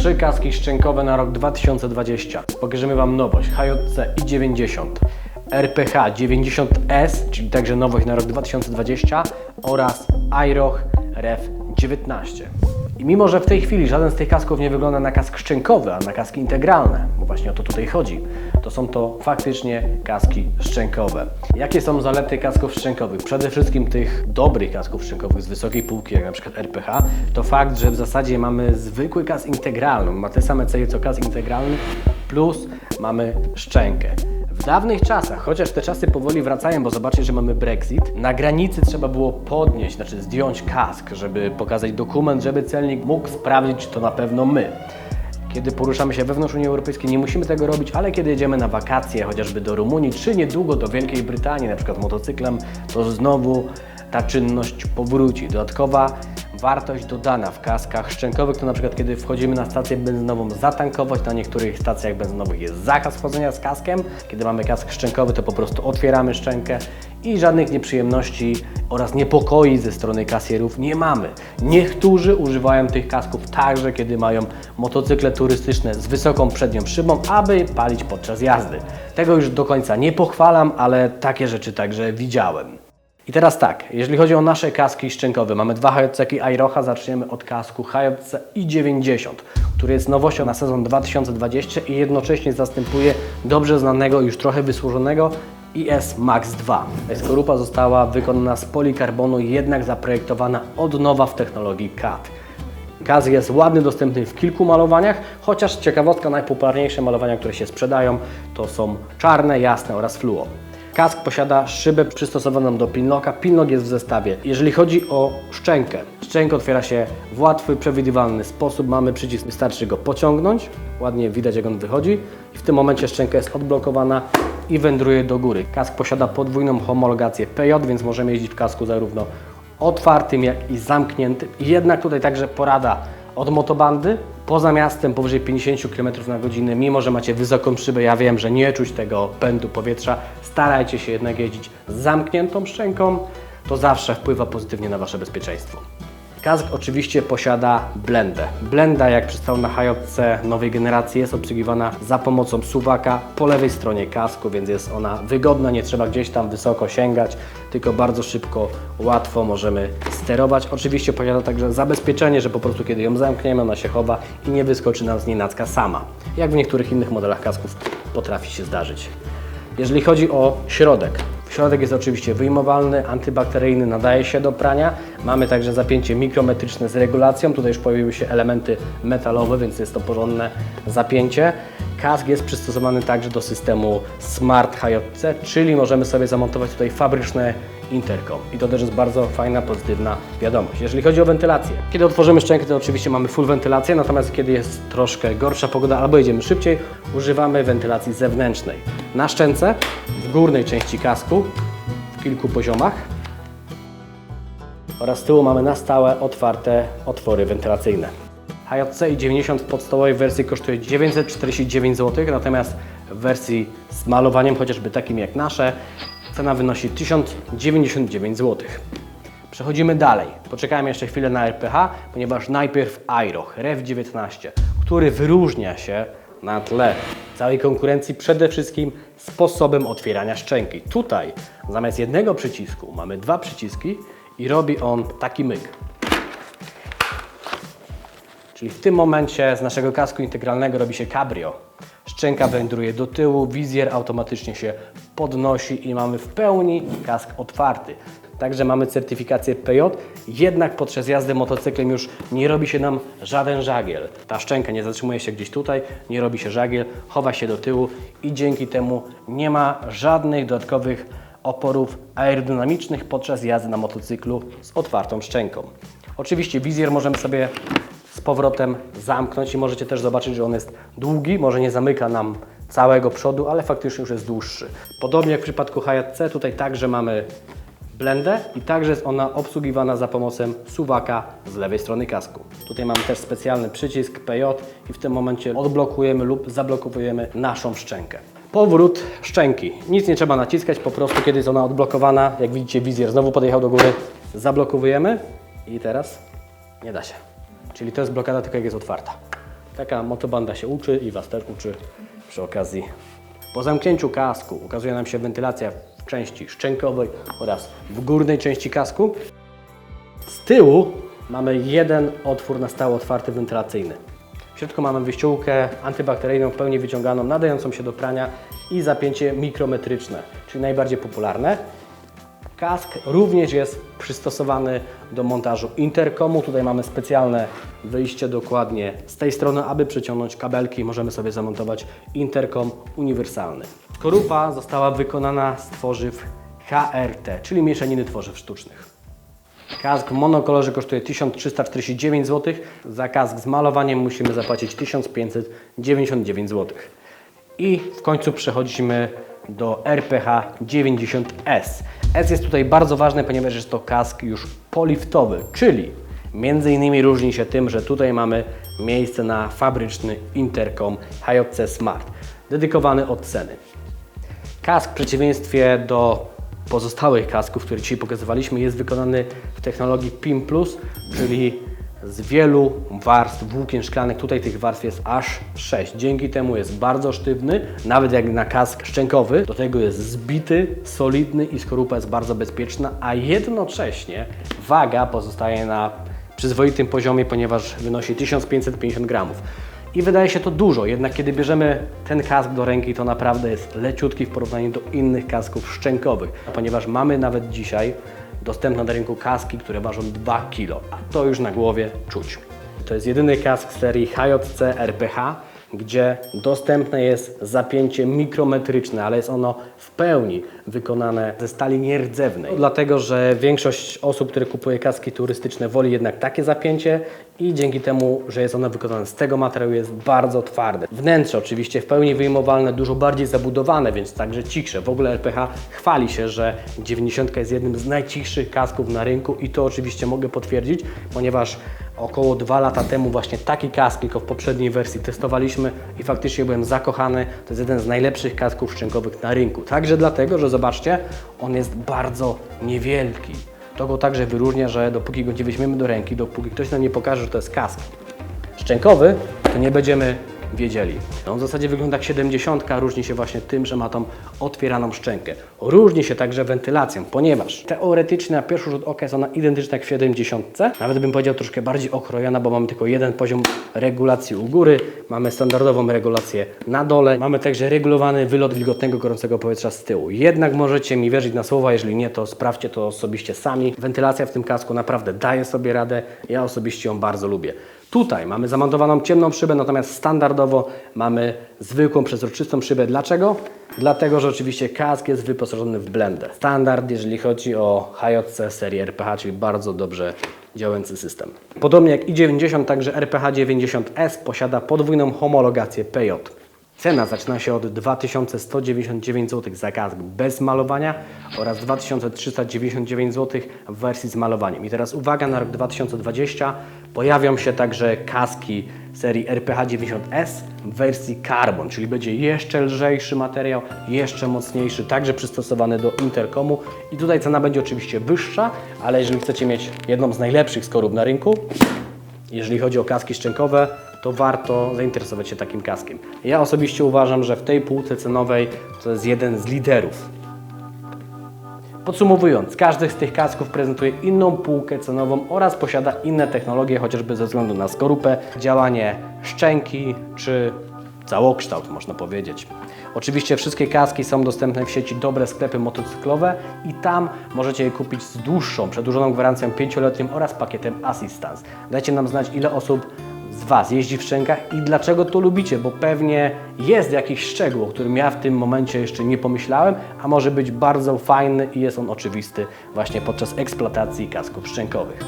Trzy kaski szczękowe na rok 2020. Pokażemy Wam nowość HJC i90, RPH 90S, czyli także nowość na rok 2020 oraz iRoch Rev 19. I mimo, że w tej chwili żaden z tych kasków nie wygląda na kask szczękowy, a na kaski integralne, bo właśnie o to tutaj chodzi, to są to faktycznie kaski szczękowe. Jakie są zalety kasków szczękowych? Przede wszystkim tych dobrych kasków szczękowych z wysokiej półki, jak na przykład RPH, to fakt, że w zasadzie mamy zwykły kask integralny, ma te same cechy co kask integralny, plus mamy szczękę. W dawnych czasach, chociaż te czasy powoli wracają, bo zobaczcie, że mamy Brexit, na granicy trzeba było podnieść, znaczy zdjąć kask, żeby pokazać dokument, żeby celnik mógł sprawdzić, czy to na pewno my. Kiedy poruszamy się wewnątrz Unii Europejskiej, nie musimy tego robić, ale kiedy jedziemy na wakacje, chociażby do Rumunii, czy niedługo do Wielkiej Brytanii, na przykład motocyklem, to znowu ta czynność powróci. Dodatkowa wartość dodana w kaskach szczękowych to na przykład kiedy wchodzimy na stację benzynową zatankować, na niektórych stacjach benzynowych jest zakaz wchodzenia z kaskiem. Kiedy mamy kask szczękowy, to po prostu otwieramy szczękę i żadnych nieprzyjemności oraz niepokoi ze strony kasjerów nie mamy. Niektórzy używają tych kasków także, kiedy mają motocykle turystyczne z wysoką przednią szybą, aby palić podczas jazdy. Tego już do końca nie pochwalam, ale takie rzeczy także widziałem. I teraz tak, jeżeli chodzi o nasze kaski szczękowe, mamy dwa HJC Iroha, zaczniemy od kasku HJC i90, który jest nowością na sezon 2020 i jednocześnie zastępuje dobrze znanego, już trochę wysłużonego IS Max 2. Skorupa została wykonana z polikarbonu, jednak zaprojektowana od nowa w technologii CAD. Kask jest ładny, dostępny w kilku malowaniach, chociaż ciekawostka, najpopularniejsze malowania, które się sprzedają, to są czarne, jasne oraz fluo. Kask posiada szybę przystosowaną do pinlocka. Pinlock jest w zestawie. Jeżeli chodzi o szczękę, szczęka otwiera się w łatwy, przewidywalny sposób. Mamy przycisk, wystarczy go pociągnąć. Ładnie widać, jak on wychodzi. I w tym momencie szczęka jest odblokowana i wędruje do góry. Kask posiada podwójną homologację PJ, więc możemy jeździć w kasku zarówno otwartym, jak i zamkniętym. Jednak tutaj także porada od motobandy. Poza miastem powyżej 50 km na godzinę, mimo że macie wysoką szybę, ja wiem, że nie czuć tego pędu powietrza, starajcie się jednak jeździć z zamkniętą szczęką, to zawsze wpływa pozytywnie na Wasze bezpieczeństwo. Kask oczywiście posiada blendę. Blenda, jak przystało na HJC nowej generacji, jest obsługiwana za pomocą suwaka po lewej stronie kasku, więc jest ona wygodna, nie trzeba gdzieś tam wysoko sięgać, tylko bardzo szybko, łatwo możemy sterować. Oczywiście posiada także zabezpieczenie, że po prostu kiedy ją zamkniemy, ona się chowa i nie wyskoczy nam z nienacka sama, jak w niektórych innych modelach kasków potrafi się zdarzyć. Jeżeli chodzi o środek, środek jest oczywiście wyjmowalny, antybakteryjny, nadaje się do prania. Mamy także zapięcie mikrometryczne z regulacją. Tutaj już pojawiły się elementy metalowe, więc jest to porządne zapięcie. Kask jest przystosowany także do systemu Smart HJC, czyli możemy sobie zamontować tutaj fabryczne interkom. I to też jest bardzo fajna, pozytywna wiadomość. Jeżeli chodzi o wentylację, kiedy otworzymy szczękę, to oczywiście mamy full wentylację, natomiast kiedy jest troszkę gorsza pogoda albo jedziemy szybciej, używamy wentylacji zewnętrznej. Na szczęce, w górnej części kasku, w kilku poziomach oraz z tyłu mamy na stałe otwarte otwory wentylacyjne. HJC i 90 w podstawowej wersji kosztuje 949 zł, natomiast w wersji z malowaniem, chociażby takim jak nasze, cena wynosi 1099 zł. Przechodzimy dalej. Poczekajmy jeszcze chwilę na RPH, ponieważ najpierw iRoch Rev 19, który wyróżnia się na tle całej konkurencji przede wszystkim sposobem otwierania szczęki. Tutaj zamiast jednego przycisku mamy dwa przyciski i robi on taki myk. Czyli w tym momencie z naszego kasku integralnego robi się cabrio. Szczęka wędruje do tyłu, wizjer automatycznie się podnosi i mamy w pełni kask otwarty. Także mamy certyfikację PJ, jednak podczas jazdy motocyklem już nie robi się nam żaden żagiel. Ta szczęka nie zatrzymuje się gdzieś tutaj, nie robi się żagiel, chowa się do tyłu i dzięki temu nie ma żadnych dodatkowych oporów aerodynamicznych podczas jazdy na motocyklu z otwartą szczęką. Oczywiście wizjer możemy sobie z powrotem zamknąć i możecie też zobaczyć, że on jest długi, może nie zamyka nam całego przodu, ale faktycznie już jest dłuższy. Podobnie jak w przypadku HJC, tutaj także mamy blendę i także jest ona obsługiwana za pomocą suwaka z lewej strony kasku. Tutaj mamy też specjalny przycisk PJ i w tym momencie odblokujemy lub zablokowujemy naszą szczękę. Powrót szczęki. Nic nie trzeba naciskać, po prostu kiedy jest ona odblokowana, jak widzicie wizjer znowu podjechał do góry, zablokowujemy i teraz nie da się. Czyli to jest blokada tylko jak jest otwarta. Taka motobanda się uczy i Was też uczy przy okazji. Po zamknięciu kasku ukazuje nam się wentylacja w części szczękowej oraz w górnej części kasku. Z tyłu mamy jeden otwór na stałe otwarty wentylacyjny. W środku mamy wyściółkę antybakteryjną w pełni wyciąganą, nadającą się do prania i zapięcie mikrometryczne, czyli najbardziej popularne. Kask również jest przystosowany do montażu interkomu. Tutaj mamy specjalne wyjście dokładnie z tej strony, aby przeciągnąć kabelki. Możemy sobie zamontować interkom uniwersalny. Skorupa została wykonana z tworzyw HRT, czyli mieszaniny tworzyw sztucznych. Kask w monokolorze kosztuje 1349 zł. Za kask z malowaniem musimy zapłacić 1599 zł. I w końcu przechodzimy do RPH 90S. S jest tutaj bardzo ważny, ponieważ jest to kask już poliftowy, czyli między innymi różni się tym, że tutaj mamy miejsce na fabryczny interkom HJC Smart, dedykowany od ceny. Kask w przeciwieństwie do pozostałych kasków, które dzisiaj pokazywaliśmy, jest wykonany w technologii PIM+, czyli z wielu warstw włókien szklanych. Tutaj tych warstw jest aż 6. Dzięki temu jest bardzo sztywny, nawet jak na kask szczękowy. Do tego jest zbity, solidny i skorupa jest bardzo bezpieczna, a jednocześnie waga pozostaje na przyzwoitym poziomie, ponieważ wynosi 1550 gramów. I wydaje się to dużo, jednak kiedy bierzemy ten kask do ręki, to naprawdę jest leciutki w porównaniu do innych kasków szczękowych, ponieważ mamy nawet dzisiaj dostępne na rynku kaski, które ważą 2 kg, a to już na głowie czuć. To jest jedyny kask serii HJC RPH, gdzie dostępne jest zapięcie mikrometryczne, ale jest ono w pełni wykonane ze stali nierdzewnej. Dlatego, że większość osób, które kupuje kaski turystyczne, woli jednak takie zapięcie i dzięki temu, że jest ono wykonane z tego materiału, jest bardzo twarde. Wnętrze oczywiście w pełni wyjmowalne, dużo bardziej zabudowane, więc także cichsze. W ogóle RPH chwali się, że 90 jest jednym z najcichszych kasków na rynku i to oczywiście mogę potwierdzić, ponieważ około dwa lata temu właśnie taki kask, tylko w poprzedniej wersji testowaliśmy i faktycznie byłem zakochany. To jest jeden z najlepszych kasków szczękowych na rynku. Także dlatego, że zobaczcie, on jest bardzo niewielki. To go także wyróżnia, że dopóki go nie weźmiemy do ręki, dopóki ktoś nam nie pokaże, że to jest kask szczękowy, to nie będziemy wiedzieli. On w zasadzie wygląda jak 70, różni się właśnie tym, że ma tą otwieraną szczękę. Różni się także wentylacją, ponieważ teoretycznie na pierwszy rzut oka jest ona identyczna jak w 70, nawet bym powiedział troszkę bardziej okrojona, bo mamy tylko jeden poziom regulacji u góry, mamy standardową regulację na dole, mamy także regulowany wylot wilgotnego, gorącego powietrza z tyłu. Jednak możecie mi wierzyć na słowa, jeżeli nie, to sprawdźcie to osobiście sami. Wentylacja w tym kasku naprawdę daje sobie radę, ja osobiście ją bardzo lubię. Tutaj mamy zamontowaną ciemną szybę, natomiast standardowo mamy zwykłą, przezroczystą szybę. Dlaczego? Dlatego, że oczywiście kask jest wyposażony w blendę. Standard, jeżeli chodzi o HJC serii RPH, czyli bardzo dobrze działający system. Podobnie jak i90, także RPH 90S posiada podwójną homologację PJ. Cena zaczyna się od 2199 zł za kask bez malowania oraz 2399 zł w wersji z malowaniem. I teraz uwaga, na rok 2020 pojawią się także kaski serii RPH 90S w wersji Carbon, czyli będzie jeszcze lżejszy materiał, jeszcze mocniejszy, także przystosowany do interkomu. I tutaj cena będzie oczywiście wyższa, ale jeżeli chcecie mieć jedną z najlepszych skorup na rynku, jeżeli chodzi o kaski szczękowe, to warto zainteresować się takim kaskiem. Ja osobiście uważam, że w tej półce cenowej to jest jeden z liderów. Podsumowując, każdy z tych kasków prezentuje inną półkę cenową oraz posiada inne technologie, chociażby ze względu na skorupę, działanie szczęki czy całokształt, można powiedzieć. Oczywiście wszystkie kaski są dostępne w sieci dobre sklepy motocyklowe i tam możecie je kupić z dłuższą, przedłużoną gwarancją 5-letnią oraz pakietem Assistance. Dajcie nam znać, ile osób z Was jeździ w szczękach i dlaczego to lubicie, bo pewnie jest jakiś szczegół, o którym ja w tym momencie jeszcze nie pomyślałem, a może być bardzo fajny i jest on oczywisty właśnie podczas eksploatacji kasków szczękowych.